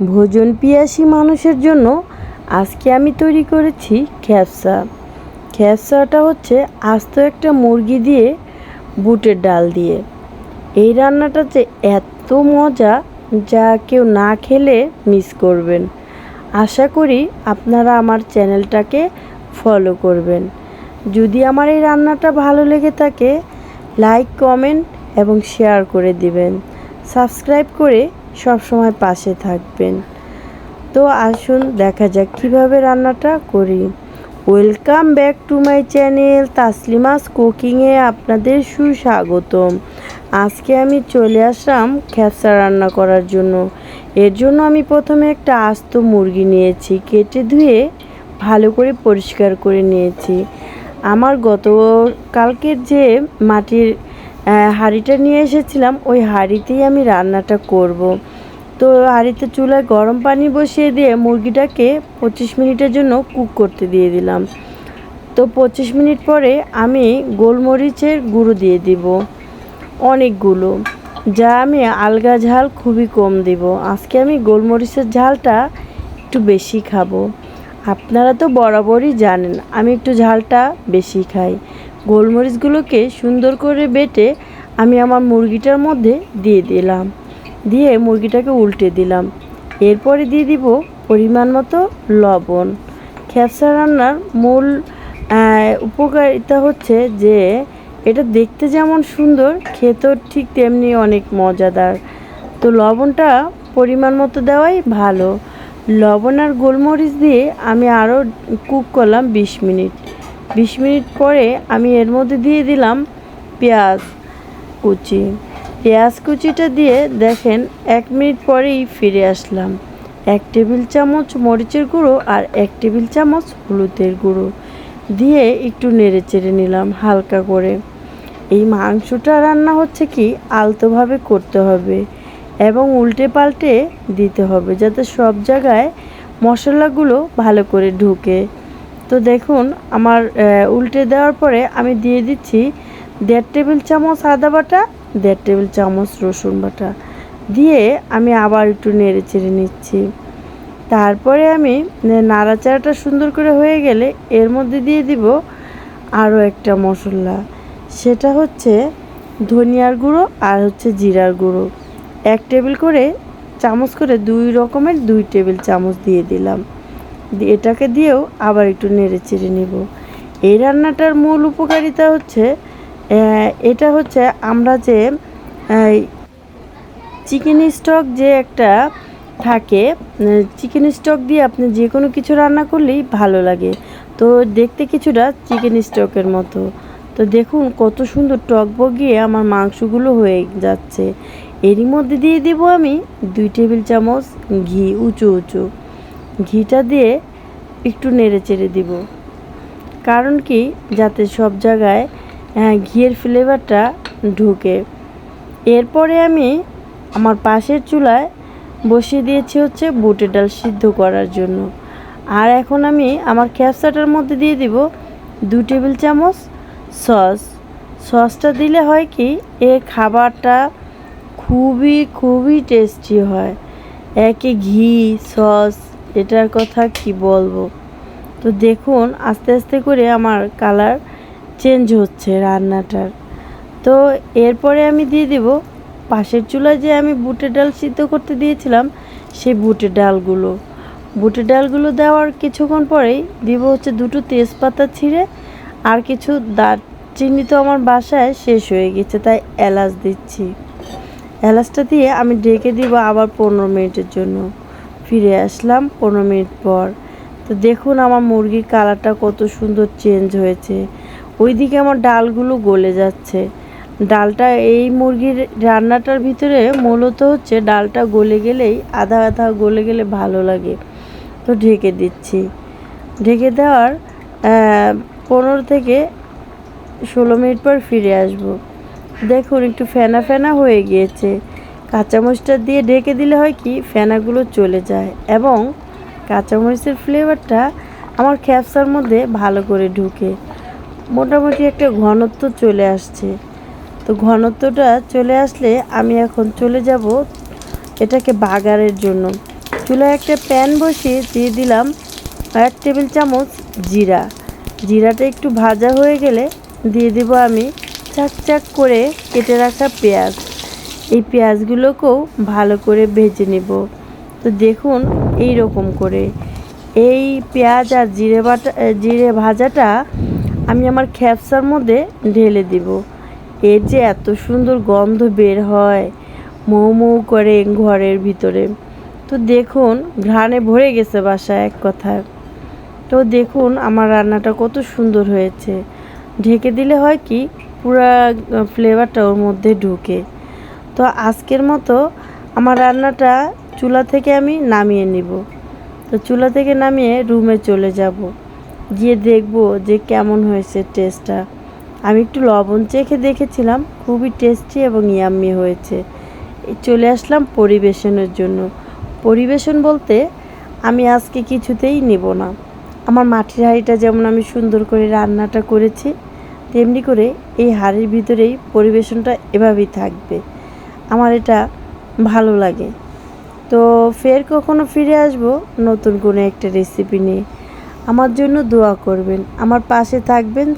ভোজন পিয়াসী মানুষের জন্য আজকে আমি তৈরি করেছি খ্যাপসা খ্যাপসাটা হচ্ছে আস্ত একটা মুরগি দিয়ে বুটের ডাল দিয়ে। এই রান্নাটা যে এত মজা যা কেউ না খেলে মিস করবেন। আশা করি আপনারা আমার চ্যানেলটাকে ফলো করবেন। যদি আমার এই রান্নাটা ভালো লেগে থাকে লাইক কমেন্ট এবং শেয়ার করে দিবেন। সাবস্ক্রাইব করে সব সময় পাশে থাকবেন। তো আসুন দেখা যাক কীভাবে রান্নাটা করি। Welcome back to my channel Taslima's কুকিংয়ে আপনাদের সুস্বাগতম। আজকে আমি চলে আসলাম খ্যাপসা রান্না করার জন্য। এর জন্য আমি প্রথমে একটা আস্ত মুরগি নিয়েছি, কেটে ধুয়ে ভালো করে পরিষ্কার করে নিয়েছি। আমার গত কালকের যে মাটির হাঁড়িটা নিয়ে এসেছিলাম। ওই হাঁড়িতেই আমি রান্নাটা করব। তো হাঁড়িতে চুলায় গরম পানি বসিয়ে দিয়ে মুরগিটাকে পঁচিশ মিনিটের জন্য কুক করতে দিয়ে দিলাম। তো পঁচিশ মিনিট পরে আমি গোলমরিচের গুঁড়ো দিয়ে দিব। অনেকগুলো। যা আমি আলগা ঝাল খুবই কম দেব। আজকে আমি গোলমরিচের ঝালটা একটু বেশি খাব। আপনারা তো বরাবরই জানেন, আমি একটু ঝালটা বেশি খাই। গোলমরিচগুলোকে সুন্দর করে বেটে আমি আমার মুরগিটার মধ্যে দিয়ে দিলাম। দিয়ে মুরগিটাকে উল্টে দিলাম। এরপরে দিয়ে দিব পরিমাণ মতো লবণ। খ্যাপসা রান্নার মূল উপকারিতা হচ্ছে যে এটা দেখতে যেমন সুন্দর, খেতেও ঠিক তেমনি অনেক মজাদার। তো লবণটা পরিমাণ মতো দেওয়াই ভালো। লবণ আর গোলমরিচ দিয়ে আমি আরও কুক করলাম বিশ মিনিট। বিশ মিনিট পরে আমি এর মধ্যে দিয়ে দিলাম পেঁয়াজ কুচি। পেঁয়াজ কুচিটা দিয়ে দেখেন এক মিনিট পরেই ফিরে আসলাম। এক টেবিল চামচ মরিচের গুঁড়ো আর এক টেবিল চামচ হলুদের গুঁড়ো দিয়ে একটু নেড়ে চেড়ে নিলাম হালকা করে। এই মাংসটা রান্না হচ্ছে কি আলতোভাবে করতে হবে এবং উল্টে পাল্টে দিতে হবে যাতে সব জায়গায় মশলাগুলো ভালো করে ঢুকে। তো দেখুন, আমার উল্টে দেওয়ার পরে আমি দিয়ে দিচ্ছি দেড় টেবিল চামচ আদা বাটা, দেড় টেবিল চামচ রসুন বাটা। দিয়ে আমি আবার একটু নেড়ে চেড়ে নিচ্ছি। তারপরে আমি নাড়াচাড়াটা সুন্দর করে হয়ে গেলে এর মধ্যে দিয়ে দিব আরও একটা মশলা। সেটা হচ্ছে ধনিয়ার গুঁড়ো আর হচ্ছে জিরার গুঁড়ো। এক টেবিল করে চামচ করে দুই রকমের দুই টেবিল চামচ দিয়ে দিলাম। এটাকে দিয়েও আবার একটু নেড়ে চেড়ে নেব। এই রান্নাটার মূল উপকারিতা হচ্ছে এটা হচ্ছে আমরা যে চিকেন স্টক যে একটা থাকে চিকেন স্টক দিয়ে আপনি যে কোনো কিছু রান্না করলেই ভালো লাগে। তো দেখতে কিছুটা চিকেন স্টকের মতো। তো দেখুন কত সুন্দর টক বগিয়ে আমার মাংসগুলো হয়ে যাচ্ছে। এরই মধ্যে দিয়ে দেব আমি দুই টেবিল চামচ ঘি, উঁচু উঁচু। ঘিটা দিয়ে একটু নেড়ে চেড়ে দিব। কারণ কি? যাতে সব জায়গায় হ্যাঁ, ঘিয়ের ফ্লেভারটা ঢুকে। এরপরে আমি আমার পাশের চুলায় বসিয়ে দিয়েছি হচ্ছে বুটের ডাল সিদ্ধ করার জন্য। আর এখন আমি আমার ক্যাপসাটার মধ্যে দিয়ে দিব দু টেবিল চামচ সস। সসটা দিলে হয় কি? এ খাবারটা খুবই খুবই টেস্টি হয়। একে ঘি সস এটার কথা কি বলব? তো দেখুন, আস্তে আস্তে করে আমার কালার চেঞ্জ হচ্ছে রান্নাটার। তো এরপরে আমি দিয়ে দিব, পাশের চুলায় যে আমি বুটের ডাল সিদ্ধ করতে দিয়েছিলাম, সেই বুটের ডালগুলো। বুটের ডালগুলো দেওয়ার কিছুক্ষণ পরেই দিব হচ্ছে দুটো তেজপাতা ছিঁড়ে, আর কিছু দারচিনি তো আমার বাসায় শেষ হয়ে গেছে, তাই এলাচ দিচ্ছি। এলাচটা দিয়ে আমি ঢেকে দিব আবার পনেরো মিনিটের জন্য। ফিরে আসলাম পনেরো মিনিট পর। তো দেখুন আমার মুরগির কালারটা কত সুন্দর চেঞ্জ হয়েছে। ওইদিকে আমার ডালগুলো গলে যাচ্ছে। ডালটা এই মুরগির রান্নাটার ভিতরে মূলত হচ্ছে ডালটা গলে গেলেই আধা আধা গলে গেলে ভালো লাগে। তো ঢেকে দিচ্ছি। ঢেকে দেওয়ার পনেরো থেকে ষোলো মিনিট পর ফিরে আসব। দেখুন একটু ফেনা ফেনা হয়ে গিয়েছে। কাঁচামরিচটা দিয়ে ঢেকে দিলে হয় কি, ফেনাগুলো চলে যায় এবং কাঁচামরিচের ফ্লেভারটা আমার খ্যাপসার মধ্যে ভালো করে ঢুকে। মোটামুটি একটা ঘনত্ব চলে আসছে। তো ঘনত্বটা চলে আসলে আমি এখন চলে যাব এটাকে বাগারের জন্য। চুলায় একটা প্যান বসিয়ে দিয়ে দিলাম এক টেবিল চামচ জিরা। জিরাটা একটু ভাজা হয়ে গেলে দিয়ে দেব আমি চাক চাক করে কেটে রাখা পেঁয়াজ। এই পেঁয়াজগুলোকেও ভালো করে ভেজে নেব। তো দেখুন এই রকম করে। এই পেঁয়াজ আর জিরে বাটা, জিরে ভাজাটা আমি আমার খ্যাপসার মধ্যে ঢেলে দিব। এর যে এত সুন্দর গন্ধ বের হয় মৌ মৌ করে ঘরের ভিতরে। তো দেখুন, ঘ্রাণে ভরে গেছে বাসা এক কথায়। তো দেখুন, আমার রান্নাটা কত সুন্দর হয়েছে। ঢেকে দিলে হয় কি, পুরা ফ্লেভারটা ওর মধ্যে ঢুকে। তো আজকের মতো আমার রান্নাটা চুলা থেকে আমি নামিয়ে নিব। তো চুলা থেকে নামিয়ে রুমে চলে যাব। গিয়ে দেখব যে কেমন হয়েছে টেস্টটা। আমি একটু লবণ চেখে দেখেছিলাম, খুবই টেস্টি এবং ইয়াম্মি হয়েছে। চলে আসলাম পরিবেশনের জন্য। পরিবেশন বলতে আমি আজকে কিছুতেই নেব না। আমার মাটির হাঁড়িটা যেমন আমি সুন্দর করে রান্নাটা করেছি, তেমনি করে এই হাঁড়ির ভিতরেই পরিবেশনটা এভাবেই থাকবে। আমার এটা ভালো লাগে। তো ফের কখনো ফিরে আসব নতুন কোনো একটা রেসিপি নিয়ে। আমার জন্য দোয়া করবেন। আমার পাশে থাকবেন